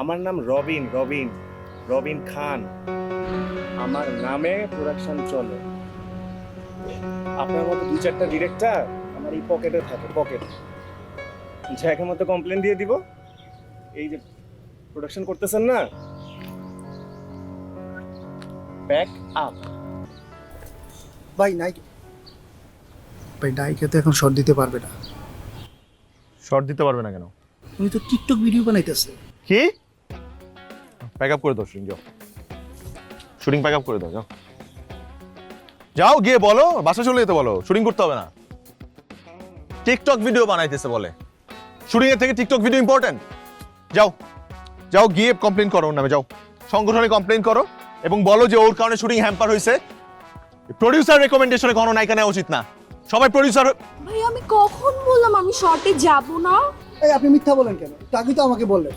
আমার নাম রবিন রবিন রবিন খান। আমার নামে প্রোডাকশন চলে। আপনার মতো দু চারটা ডিরেক্টর আমার এই পকেটে থাকে পকেট জায়গা মতো কমপ্লেন দিয়ে দিব। এই যে প্রোডাকশন করতেছেন না? ব্যাক আপ ভাই নাইকে ভাই নাইকে তো এখন শর্ট দিতে পারবে না। শর্ট দিতে পারবে না কেন? উনি তো টিকটক ভিডিও বানাইতেছে। কি? প্যাক আপ করে দাও শুটিং যাও। শুটিং প্যাক আপ করে দাও যাও। যাও গিয়ে বলো বাসা চলে যেতে বলো শুটিং করতে হবে না। টিকটক ভিডিও বানাইতেছে বলে। শুটিং এর থেকে টিকটক ভিডিও ইম্পর্টেন্ট যাও যাও গিয়ে কমপ্লেন করো ওর নামে যাও। সংগঠনে কমপ্লেন করো এবং বলো যে ওর কারণে শুটিং হ্যাম্পার হয়েছে। প্রডিউসার রেকমেন্ডেশনে কোনো নায়িকা নেওয়া উচিত না। সবাই প্রডিউসার ভাই আমি কখন বললাম আমি শর্টে যাব না? এই আপনি মিথ্যা বলেন কেন? তাকে তো আমাকে বললেন।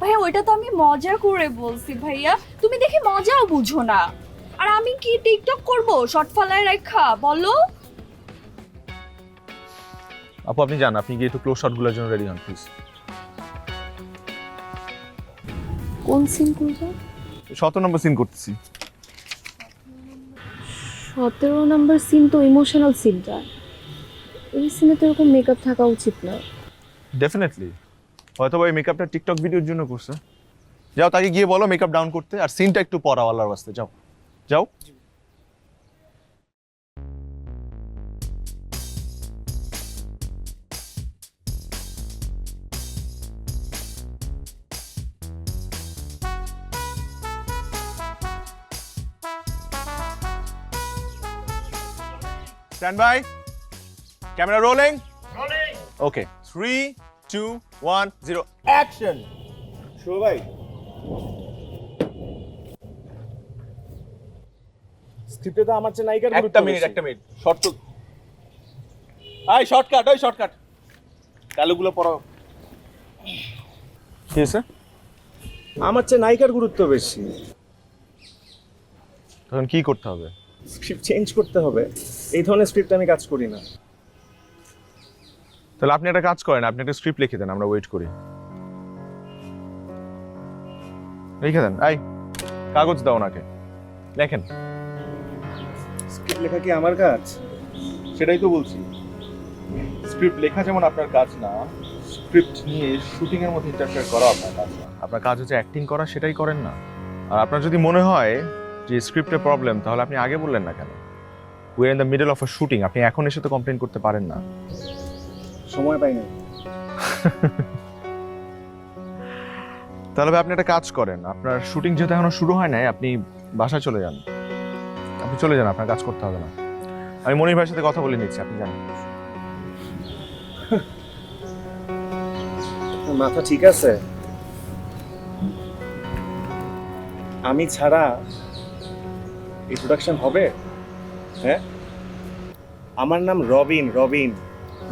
ভাইয়া ওইটা তো আমি মজা করে বলছি ভাইয়া। তুমি দেখি মজাও বুঝো না। আর আমি কি টিকটক করব? শর্ট ফালায় রেখা বলো। আপু আপনি যান আপনি গিয়ে একটু ক্লোজ শটগুলোর জন্য রেডি হন প্লিজ কোন সিন করব? সতেরো নম্বর সিন করতেছি। সতেরো নম্বর সিন তো ইমোশনাল সিনটা এই সিনে তো এরকম মেকআপ থাকা উচিত না। ডেফিনেটলি হয়তো এই মেকআপটা টিকটক ভিডিওর জন্য করছে যাও তাকে গিয়ে বলো মেকআপ ডাউন করতে আর সিনটা একটু পড়া আল্লাহর বাস্তে যাও যাও Stand by. Camera rolling. Rolling. Okay. Three, two, one, zero. Action. শুভ ভাই। স্ক্রিপ্টে তো আমার চেয়ে নায়িকার গুরুত্ব একটা মিনিট একটা মিনিট শর্ট তো আই শর্টকাট ওই শর্টকাট ডায়লগুলো পড়ো কি হয়েছে? আমার চেয়ে নায়িকার গুরুত্ব বেশি। তখন কি করতে হবে? স্ক্রিপ্ট চেঞ্জ করতে হবে। এই ধরনের স্ক্রিপ্ট আমি কাজ করি না। তাহলে আপনি একটা কাজ করেন আপনি একটা স্ক্রিপ্ট লিখে দেন আমরা ওয়েট করি। লিখে দেন। আই কাগজ দাও ওনাকে। লেখেন। স্ক্রিপ্ট লেখা কি আমার কাজ? সেটাই তো বলছি। স্ক্রিপ্ট লেখা যেমন আপনার কাজ না স্ক্রিপ্ট নিয়ে শুটিং এর মধ্যে ইন্টারফেয়ার করা আপনার কাজ না। আপনার কাজ হচ্ছে অ্যাক্টিং করা সেটাই করেন না। আর আপনার যদি মনে হয় যে স্ক্রিপ্টের প্রবলেম তাহলে আপনি আগে বললেন না কেন? We are in the middle of a shooting আপনি এখন এসে তো কমপ্লেন করতে পারেন না। সময় পাই না তাহলে ভাই আপনি একটা কাজ করেন। আপনার শুটিং যেহেতু এখনও শুরু হয় নাই আপনি বাসায় চলে যান। আপনি চলে যান আপনার কাজ করতে হবে না। আমি মনির ভাইয়ের সাথে কথা বলে নিচ্ছি আপনি জানেন মাথা ঠিক আছে? আমি ছাড়া এই প্রোডাকশন হবে? হ্যাঁ? আমার নাম রবিন রবিন।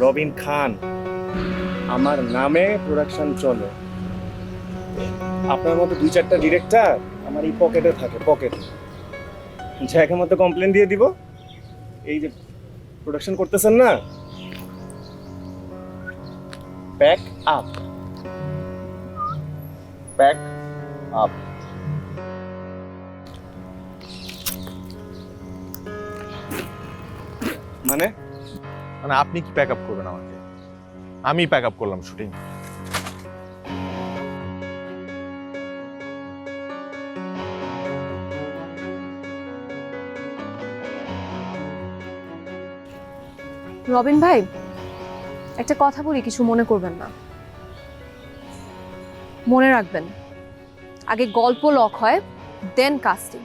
রবিন খান। আমার নামে প্রোডাকশন চলে। আপনার মতো দুই চারটা ডিরেক্টর আমার এই পকেটে থাকে পকেটে জায়গা মতো কমপ্লেন দিয়ে দিব। এই যে প্রোডাকশন করতেছেন না? ব্যাক আপ প্যাক আপ মানে? মানে আপনি কি প্যাক আপ করবেন আমাকে? আমি প্যাক আপ করলাম শুটিং রবিন ভাই, একটা কথা বলি, কিছু মনে করবেন না। মনে রাখবেন, আগে গল্প লক হয় দেন কাস্টিং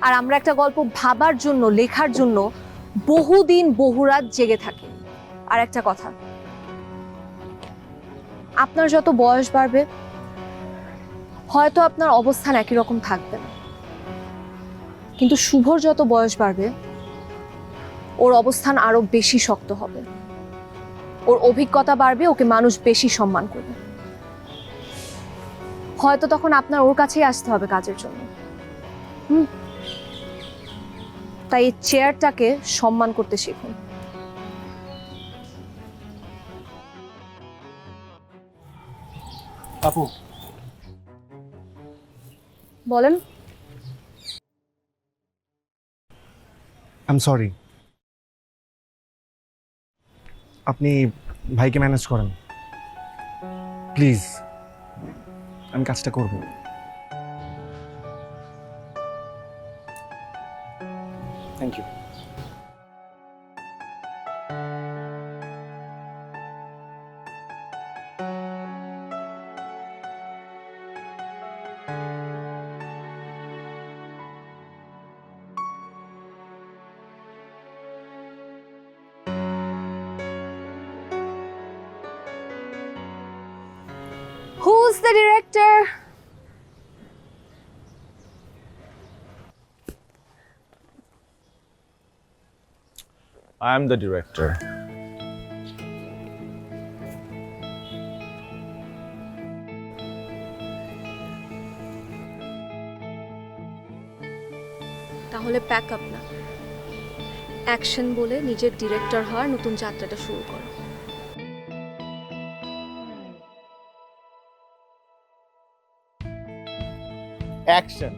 আর আমরা একটা গল্প ভাবার জন্য, লেখার জন্য বহুদিন বহুরাত জেগে থাকে। আর একটা কথা, আপনার যত বয়স বাড়বে, হয়তো আপনার অবস্থান একই রকম থাকবে। না কিন্তু শুভর যত বয়স বাড়বে, ওর অবস্থান আরও বেশি শক্ত হবে। ওর অভিজ্ঞতা বাড়বে, ওকে মানুষ বেশি সম্মান করবে। হয়তো তখন আপনার ওর কাছেই আসতে হবে কাজের জন্য। হুম? তাই এই চেয়ারটাকে সম্মান করতে শিখুন। আপু। বলেন। আই এম সরি আপনি ভাইকে ম্যানেজ করেন। প্লিজ আমি কাজটা করব। Thank you who's the director I am the director তাহলে প্যাক আপ না। অ্যাকশন বলে নিজের ডিরেক্টর হওয়ার নতুন যাত্রাটা শুরু করো। অ্যাকশন